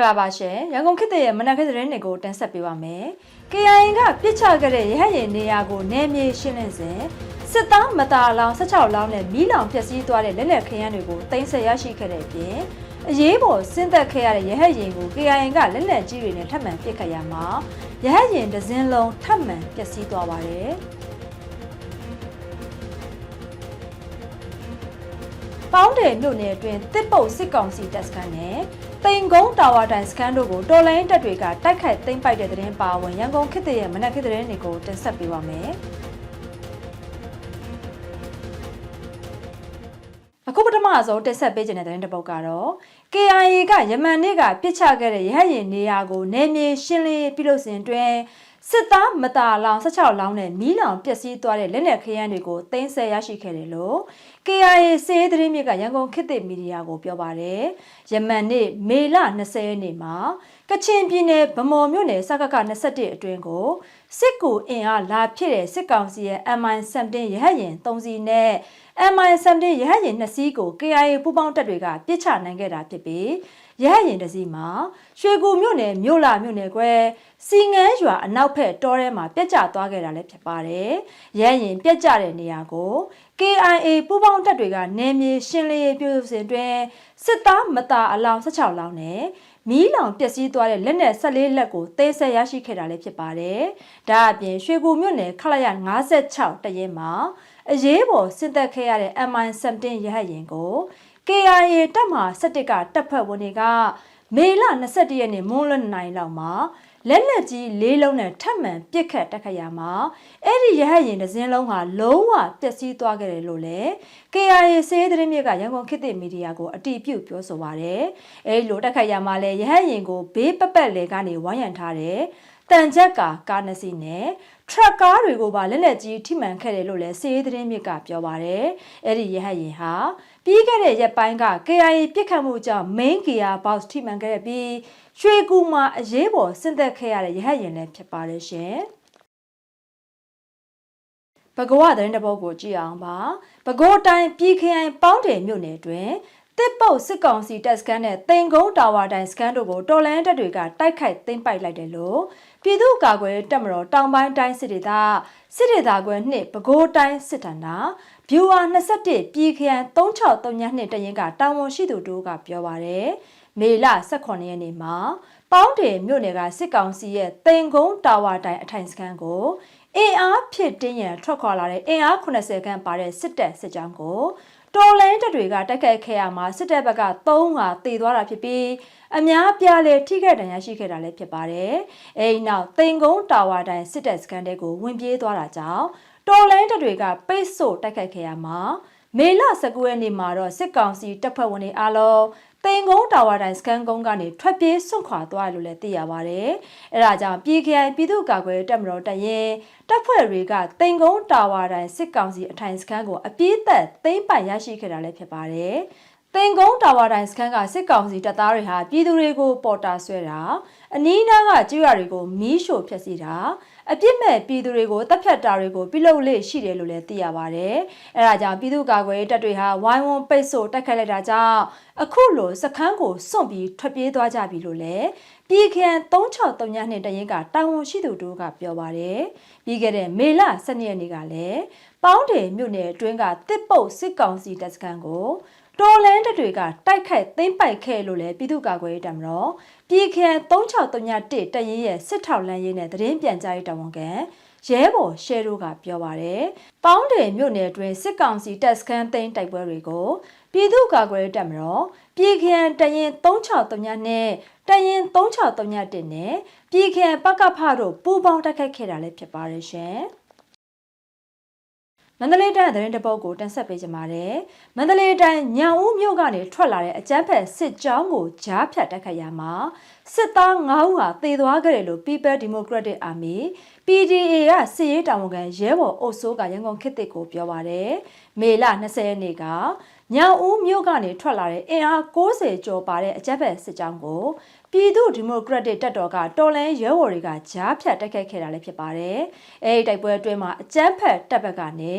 ္ဂလာပါရှင်ရန်ကုန်ခေတ်ရဲ့မနက်ခင်းသတင်းတွေကိုတင်ဆက်ပေးပါမယ်။ KIA ကပြစ်ချခဲ့တဲ့ရဟတ်ရင်နေရာကိုနယ်မြေရှင်းလင်းစဉ်စစ်သားမတာလောင်16လောင်းနဲ့မီးလောင်ပျက်စီးသွားတဲ့လက်လက်ခရမ်းတွေကိုတင်ဆက်ရရှိခဲ့တဲ့အပြင်အရေးပေါ်ဆင်းသက်ခဲ့ရတဲ့ရဟတ်ရင်ကို KIA ကလက်လက်ကြီးတွေနဲ့ထပ်မံပစ်ခတ်ရမှာရဟတ်ရင်တစ်စင်းလုံးထပ်မံပျက်စီးသွားပါတယ်။ ပေါင်းတယ်မြို့နယ်အတွင်းတစ်ပုတ်စစ်ကောင်စီတပ်စခန်းနဲ့တိန်ကုန်းတာဝါတိုင်စခန်းတို့ကိုတော်လိုင်းတပ်တွေကတိုက်ခိုက်သိမ်းပိုက်တဲ့သတင်းပါဝင်ရန်ကုန်ခေတ်တရဲ့မနက်ခင်းသတင်းတွေကိုတင်ဆက်ပေးပါမယ်။အခုပထမဆုံးတင်ဆက်ပေးခြင်းတဲ့သတင်းတစ်ပုဒ်ကတော့ KIA ကယမန်နေ့ကပြစ်ချခဲ့တဲ့ရဟတ်ရင်နေရာကိုနေမြေရှင်းလင်းပြုလုပ်စဉ်အတွင်းစစ်သားမတာလောင်16လောင်းနဲ့မီးလောင်ပျက်စီးသွားတဲ့လက်နက်ခရမ်းတွေကိုသိမ်းဆည်းရရှိခဲ့တယ်လို့ KIA စေးသတင်းမြစ်ကရန်ကုန်ခေတ်သစ်မီဒီယာကိုပြောပါတယ်။ယမန်နေ့မေလ20ရက်နေ့မှာကချင်ပြည်နယ်ဗမော်မြို့နယ်စကက21အတွင်းကိုစစ်ကူအင်အားလာဖြစ်တဲ့စစ်ကောင်စီရဲ့ MI17 ရဟတ်ယာဉ်3စီးနဲ့ MI17 ရဟတ်ယာဉ်2စီးကို KIA ပူးပေါင်းတပ်တွေကပြစ်ချနိုင်ခဲ့တာဖြစ်ပြီး ရဟတ်ယာဉ်တစ်စီးမှာရွှေကူမြို့နယ်မြို့လာမြို့နယ်ကွဲစီငန်းရွာအနောက်ဘက်တောထဲမှာပြက်ကျသွားခဲ့တာလည်းဖြစ်ပါတယ်။ရဟတ်ယာဉ်ပြက်ကျတဲ့နေရာကို KIA ပူးပေါင်းတပ်တွေကနယ်မြေရှင်းလင်းရေးပြုလုပ်စဉ်တွင်စစ်သားမတာအလောင်း16လောင်းနဲ့မီးလောင်ပျက်စီးသွားတဲ့လက်နက်14လက်ကိုသိမ်းဆည်းရရှိခဲ့တာလည်းဖြစ်ပါတယ်။ဒါအပြင်ရွှေကူမြို့နယ်ခလာရ56တရင်မှာအရေးပေါ်စစ်သက်ခဲ့ရတဲ့ MI17 ရဟတ်ယာဉ်ကို KIA တပ်မဟာ17ကတပ်ဖွဲ့ဝင်တွေကမေလ21ရက်နေ့မွန်းလွန်နိုင်လောက်မှာလက်လက်ကြီးလေးလုံးနဲ့ထပ်မံပစ်ခတ်တက်ခတ်ရမှာအဲ့ဒီရဟတ်ရင်တစ်စင်းလုံးဟာလုံးဝပျက်စီးသွားခဲ့တယ်လို့လည်း KIA စေးသတင်းမြစ်ကရန်ကုန်ခေတ်သစ်မီဒီယာကိုအတီးပြုတ်ပြောဆိုပါရယ်အဲ့လိုတက်ခတ်ရမှာလဲရဟတ်ရင်ကိုဘေးပက်ပက်လေကနေဝိုင်းရံထားတယ်တန်ချက်ကာကားနှစ်စီးနဲ့ထရက်ကားတွေကိုပါလက်လက်ကြီးထိမှန်ခဲ့တယ်လို့လည်းစေးသတင်းမြစ်ကပြောပါရယ်အဲ့ဒီရဟတ်ရင်ဟာ ပြီးခဲ့တဲ့ရက်ပိုင်းက KIA ပြစ်ခတ်မှုကြောင့် main gear box ထိမှန်ခဲ့ပြီးရွှေကူမှာအရေးပေါ်ဆင်းသက်ခဲ့ရတဲ့ရဟတ်ရင်လည်းဖြစ်ပါတယ်ရှင်ဘဂဝသတင်းတစ်ပုဒ်ကိုကြည့်အောင်ပါဘဂိုးတိုင်းပြည်ခရိုင်ပေါင်းတယ်မြို့နယ်တွင်တစ်ပုတ်စစ်ကောင်စီတပ်စခန်းနဲ့တင်ကုန်းတာဝါတိုင်စခန်းတို့ကိုတော်လန်တပ်တွေကတိုက်ခိုက်သိမ်းပိုက်လိုက်တယ်လို့ ပြည်သူ့ကာကွယ်တပ်မတော်တောင်ပိုင်းတိုင်းစစ်ဒေသစစ်ဒေသကွယ်နှစ်ပဲခူးတိုင်းစစ်ဌာနဗျူဟာ21ပြည်ခရိုင်3632တရင်ကတာဝန်ရှိသူတို့ကပြောပါရယ်မေလ18ရက်နေ့မှာပေါင်းတယ်မြို့နယ်ကစစ်ကောင်စီရဲ့တင်ကုန်းတာဝါတိုင်အထိုင်စခန်းကိုအင်အားဖြစ်တင်းရန်ထွက်ခွာလာတဲ့အင်အား80ခန်းပါတဲ့စစ်တပ်စစ်ကြောင်းကို တော်လိုင်းတပ်တွေကတိုက်ခိုက်ခဲ့ရမှာစစ်တပ်ဘက်က3ဟာတေသွားတာဖြစ်ပြီးအများပြားလေထိခိုက်ဒဏ်ရာရှိခဲ့တာလည်းဖြစ်ပါတယ်။အဲဒီနောက်တင်ကုန်းတာဝါတိုင်စစ်တပ်စခန်းတွေကိုဝင်ပြေးသွားတာကြောင့်တော်လိုင်းတပ်တွေကပိတ်ဆို့တိုက်ခိုက်ခဲ့ရမှာမေလ19ရက်နေ့မှာတော့စစ်ကောင်စီတပ်ဖွဲ့ဝင်တွေအားလုံး တင်ကုန်းတာဝါတိုင်စကန်ကုန်းကနေထွက်ပြေးဆွန့်ခွာသွားတယ်လို့လည်းသိရပါဗျ။အဲဒါကြောင့်ပြည်ခိုင်ပြည်သူ့ကာကွယ်တပ်မတော်တရင်တပ်ဖွဲ့တွေကတင်ကုန်းတာဝါတိုင်စစ်ကောင်စီအထိုင်စခန်းကိုအပြည့်သက်သိမ်းပိုက်ရရှိခဲ့တာလည်းဖြစ်ပါတယ်။တင်ကုန်းတာဝါတိုင်စခန်းကစစ်ကောင်စီတပ်သားတွေဟာပြည်သူတွေကိုပေါ်တာဆွဲတာအနီးနားကကျွရတွေကိုမီးရှို့ဖျက်ဆီးတာ အပြစ်မဲ့ပြည်သူတွေကိုတပ်ဖြတ်တာတွေကိုပြုလုပ်လေ့ရှိတယ်လို့လည်းသိရပါဗျ။အဲဒါကြောင့်ပြည်သူ့ကာကွယ်ရေးတပ်တွေဟာဝိုင်းဝန်းပိတ်ဆို့တိုက်ခိုက်လိုက်တာကြောင့်အခုလိုစခန်းကိုစွန့်ပြီးထွက်ပြေးသွားကြပြီလို့လည်းပြည်ခရိုင်363ညနှစ်တရင်ကတာဝန်ရှိသူတို့ကပြောပါတယ်။ပြီးခဲ့တဲ့မေလ12ရက်နေ့ကလည်းပေါင်းတယ်မြို့နယ်အတွင်းကတစ်ပုတ်စစ်ကောင်စီတပ်စခန်းကို တော်လန်တပ်တွေကတိုက်ခိုက်သိမ်းပိုက်ခဲ့လို့လည်းပြည်သူ့ကာကွယ်ရေးတပ်မတော်ပြည်ခရိုင်363တရင်ရဲ့စစ်ထောက်လန်းရေးနဲ့သတင်းပြန်ကြားရေးတာဝန်ခံရဲဘော်ရှဲတို့ကပြောပါတယ်။ပေါင်းတယ်မြို့နယ်အတွင်းစစ်ကောင်စီတပ်စခန်းသိမ်းတိုက်ပွဲတွေကိုပြည်သူ့ကာကွယ်ရေးတပ်မတော်ပြည်ခရိုင်တရင်363နဲ့တရင်363နဲ့ပြည်ခရိုင်ပကဖတို့ပူးပေါင်းတိုက်ခိုက်ခဲ့တာလည်းဖြစ်ပါတယ်ရှင်။ မန္တလေးတိုင်းသတင်းတပုတ်ကိုတင်ဆက်ပေးကြပါမယ်။မန္တလေးတိုင်းညောင်ဦးမြို့ကနေထွက်လာတဲ့အကြမ်းဖက်စစ်ကြောင်းကိုကြားဖြတ်တိုက်ခိုက်ရမှာစစ်သား9ဦးဟာသေသွားခဲ့တယ်လို့ People Democratic Army PDA ကစစ်ရေးတာဝန်ခံရဲဘော်အုပ်စိုးကရန်ကုန်ခေတ်သစ်ကိုပြောပါရယ်။မေလ20ရက်နေ့ကညောင်ဦးမြို့ကနေထွက်လာတဲ့အင်အား60ကျော်ပါတဲ့အကြမ်းဖက်စစ်ကြောင်းကို ပြည်သူ့ဒီမိုကရက်တစ်တပ်တော်ကတော်လန်ရဲဘော်တွေကကြားဖြတ်တိုက်ခိုက်ခဲ့တာလည်းဖြစ်ပါတယ်။အဲဒီတိုက်ပွဲအတွင်းမှာအကြမ်းဖက်တပ်ဘက်ကနေ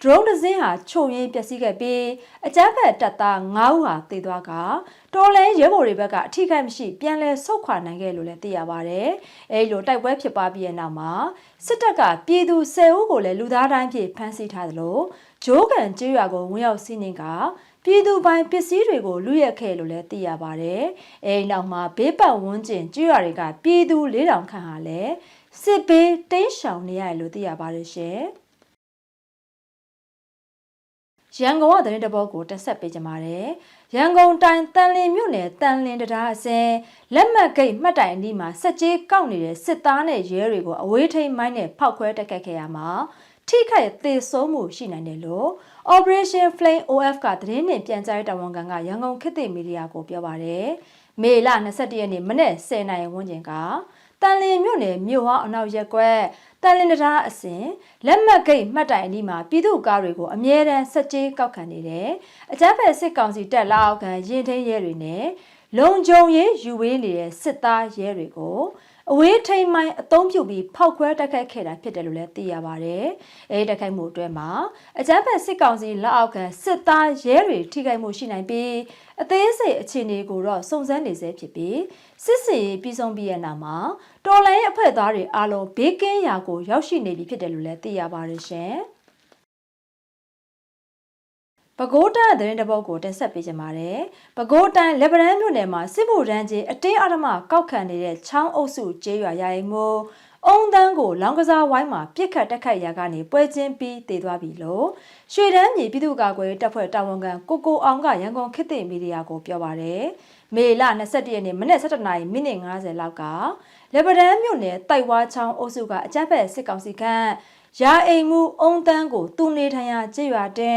drone တစ်စင်းဟာချုပ်ရင်းပျက်စီးခဲ့ပြီးအကြမ်းဖက်တပ်သား9ဦးဟာသေသွားကတော်လန်ရဲဘော်တွေဘက်ကအထိခိုက်မရှိပြန်လည်ဆုတ်ခွာနိုင်ခဲ့လို့လည်းသိရပါတယ်။အဲဒီလိုတိုက်ပွဲဖြစ်ပွားပြီးတဲ့နောက်မှာစစ်တပ်ကပြည်သူ10ဦးကိုလည်းလူသားတိုင်းဖြစ်ဖမ်းဆီးထားသလိုဂျိုးကန်ကျေးရွာကိုဝင်ရောက်စီးနင်းက ပြည်သူပိုင်ပစ္စည်းတွေကိုလူရက်ခဲ့လို့လည်းသိရပါတယ်။အဲဒီနောက်မှာဘေးပတ်ဝန်းကျင်ကျွရွာတွေကပြည်သူ4000ခန့်ဟာလည်းစစ်ဘေးတိမ်းရှောင်နေရတယ်လို့သိရပါတယ်ရှင်။ရန်ကုန်ကသတင်းတပုတ်ကိုတက်ဆက်ပေးကြပါမယ်။ရန်ကုန်တိုင်းတန်လင်းမြို့နယ်တန်လင်းတရားအစင်လက်မှတ်ဂိတ်မှတ်တိုင်အနီးမှာစက်ကြီးကောက်နေတဲ့စစ်သားနဲ့ရဲတွေကိုအဝေးထိန်မိုင်းနဲ့ဖောက်ခွဲတက်ခတ်ခဲ့ရမှာထိခိုက်သေဆုံးမှုရှိနိုင်တယ်လို့ Operation Flame OF ကသတင်းနဲ့ပြန်ကြားရေးတာဝန်ခံကရန်ကုန်ခေတ်သစ်မီဒီယာကိုပြောပါတယ်။မေလ22ရက်နေ့မနေ့10:00နာရီဝန်းကျင်ကတန်လင်းမြို့နယ်မြို့ဟောင်းအနောက်ရက်ကွက်တန်လင်းတရားအစဉ်လက်မှတ်ဂိတ်မှတ်တိုင်အနီးမှာပြည်သူ့ကားတွေကိုအမြဲတမ်းစက်ကြေးကောက်ခံနေတယ်။အကြမ်းဖက်စစ်ကောင်စီတပ်လက်အောက်ခံရင်ထင်းရဲတွေနဲ့လုံခြုံရေးယူဝေးနေတဲ့စစ်သားရဲတွေကို အဝေးထိန်မိုင်းအုံပြုတ်ပြီးဖောက်ခွဲတိုက်ခိုက်ခဲ့တာဖြစ်တယ်လို့လည်းသိရပါတယ်။အဲဒီတိုက်ခိုက်မှုအတွင်းမှာအကြမ်းဖက်စစ်ကောင်စီလက်အောက်ခံစစ်သားရဲတွေထိခိုက်မှုရှိနိုင်ပြီးအသေးစိတ်အခြေအနေကိုတော့စုံစမ်းနေဆဲဖြစ်ပြီးစစ်စင်ရေးပြီးဆုံးပြီးရဲ့နောက်မှာတော်လိုင်းရဲ့အဖွဲ့သားတွေအားလုံးဘေးကင်းရာကိုရောက်ရှိနေပြီဖြစ်တယ်လို့လည်းသိရပါတယ်ရှင်။ ပဲခူးတိုင်းသတင်းတပုတ်ကိုတင်ဆက်ပေးကြပါမယ်။ပဲခူးတိုင်းလက်ဗရန်မြို့နယ်မှာစစ်မှုရန်ကြီးအတင်းအဓမ္မကောက်ခံနေတဲ့ချောင်းအုပ်စုကျေးရွာရိုင်မိုးအုံတန်းကိုလောင်ကစားဝိုင်းမှာပြစ်ခတ်တက်ခတ်ရာကနေပွဲချင်းပြီးတည်သွားပြီလို့ရွှေတန်းမြေပြည်သူ့ကာကွယ်တပ်ဖွဲ့တာဝန်ခံကိုကိုအောင်ကရန်ကုန်ခေတ်သစ်မီဒီယာကိုပြောပါရယ်မေလ22ရက်နေ့မနေ့17နာရီမိနစ်50လောက်ကလက်ဗရန်မြို့နယ်တိုက်ဝါချောင်းအုပ်စုကအကြမ်းဖက်စစ်ကောင်စီကရာအိမ်မှုအုံတန်းကိုတူနေထိုင်ရာကျေးရွာတဲ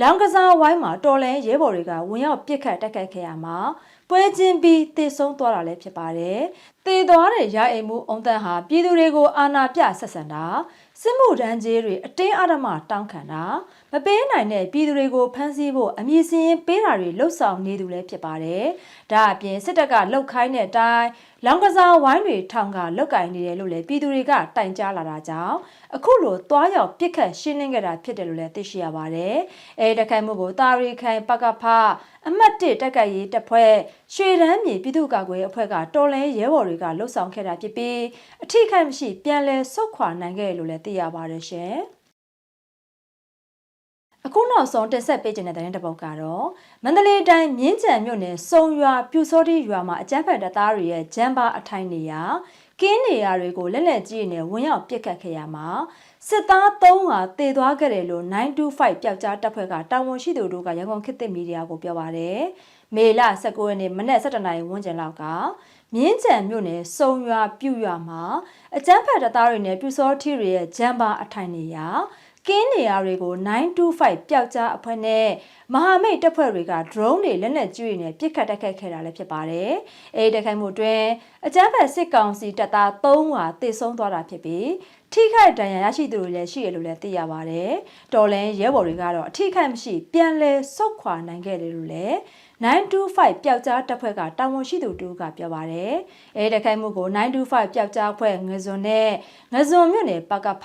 လောင်ကစားဝိုင်းမှာတော်လဲရဲဘော်တွေကဝင်ရောက်ပစ်ခတ်တိုက်ခိုက်ခဲ့ရမှာပွဲချင်းပြီးတည်ဆုံးသွားတာလည်းဖြစ်ပါတယ်။တည်သွားတဲ့ရအိမ်မှုအုံတန်းဟာပြည်သူတွေကိုအာဏာပြဆက်ဆံတာစစ်မှုတန်းကြီးတွေအတင်းအဓမ္မတောင်းခံတာမပေးနိုင်တဲ့ပြည်သူတွေကိုဖမ်းဆီးဖို့အမည်စင်းပေးတာတွေလှုပ်ဆောင်နေသူလည်းဖြစ်ပါတယ်။ဒါအပြင်စစ်တပ်ကလှုပ်ခိုင်းတဲ့အတိုင်း လောင်ကစားဝိုင်းတွေထောင်ကလုတ်ကင်နေတယ်လို့လည်းပြည်သူတွေကတိုင်ကြားလာတာကြောင့်အခုလိုသွားရောက်ပြစ်ခတ်ရှင်းလင်းခဲ့တာဖြစ်တယ်လို့လည်းသိရှိရပါတယ်။အဲဒီတိုက်ခိုက်မှုကိုတာရီခိုင်ပကဖအမှတ်၁တက်ကြရေးတပ်ဖွဲ့ရွှေရမ်းမြေပြည်သူ့ကာကွယ်ရေးအဖွဲ့ကတော်လဲရဲဘော်တွေကလှုပ်ဆောင်ခဲ့တာဖြစ်ပြီးအထိခိုက်မရှိပြန်လည်ဆုတ်ခွာနိုင်ခဲ့လို့လည်းသိရပါတယ်ရှင်။ အခုနောက်ဆုံးတင်ဆက်ပေးခြင်းတဲ့သတင်းတစ်ပုဒ်ကတော့မန္တလေးတိုင်းမြင်းကြံမြို့နယ်စုံရွာပြူစောတိရွာမှာအကြမ်းဖက်တပ်သားတွေရဲ့ဂျမ်းပါအထိုင်နေရာကင်းနေရာတွေကိုလက်လက်ကြီးနဲ့ဝင်ရောက်ပစ်ခတ်ခဲ့ရမှာစစ်သား3ဟာတေသွားခဲ့တယ်လို့925ပျောက်ကြားတပ်ဖွဲ့ကတာဝန်ရှိသူတို့ကရန်ကုန်ခေတ်သစ်မီဒီယာကိုပြောပါတယ်။မေလ19ရက်နေ့မနက်7:00နာရီဝန်းကျင်လောက်ကမြင်းကြံမြို့နယ်စုံရွာပြူရွာမှာအကြမ်းဖက်တပ်သားတွေနဲ့ပြူစောထီတွေရဲ့ဂျမ်းပါအထိုင်နေရာ ကင်းနေရာတွေကို925ပျောက်ကြားအဖွဲ့နဲ့မဟာမိတ်တပ်ဖွဲ့တွေက drone တွေလက်နက်ကြီးတွေနဲ့ပစ်ခတ်တိုက်ခိုက်ခဲ့တာလည်းဖြစ်ပါတယ်။အဲဒီတိုက်ခိုက်မှုအတွင်းအကြမ်းဖက်စစ်ကောင်စီတပ်သား3ဟာသေဆုံးသွားတာဖြစ်ပြီးထိခိုက်ဒဏ်ရာရရှိသူတွေလည်းရှိရလို့လည်းသိရပါတယ်။တော်လန်ရဲဘော်တွေကတော့အထိခိုက်မရှိပြန်လည်ဆုတ်ခွာနိုင်ခဲ့တယ်လို့လည်း 925ပျောက်ကြားတပ်ဖွဲ့ကတာဝန်ရှိသူတူကပြောပါတယ်။အဲတိုက်ခိုက်မှုကို925ပျောက်ကြားဖွဲ့ငဇွန်နဲ့ငဇွန်မြို့နယ်ပကဖ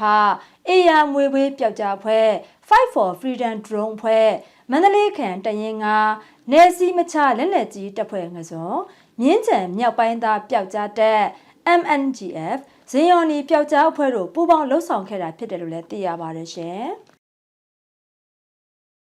အေယာမွေပွေးပျောက်ကြားဖွဲ့ Fight for Freedom Drone ဖွဲ့မန္တလေးခန်တရင်ကနယ်စည်းမချလက်လက်ကြီးတပ်ဖွဲ့ငစွန်မြင်းကြံမြောက်ပိုင်းသားပျောက်ကြားတပ် MNGF ဇင်ယော်နီပျောက်ကြားအဖွဲ့တို့ပူးပေါင်းလှုပ်ဆောင်ခဲ့တာဖြစ်တယ်လို့လည်းသိရပါတယ်ရှင်။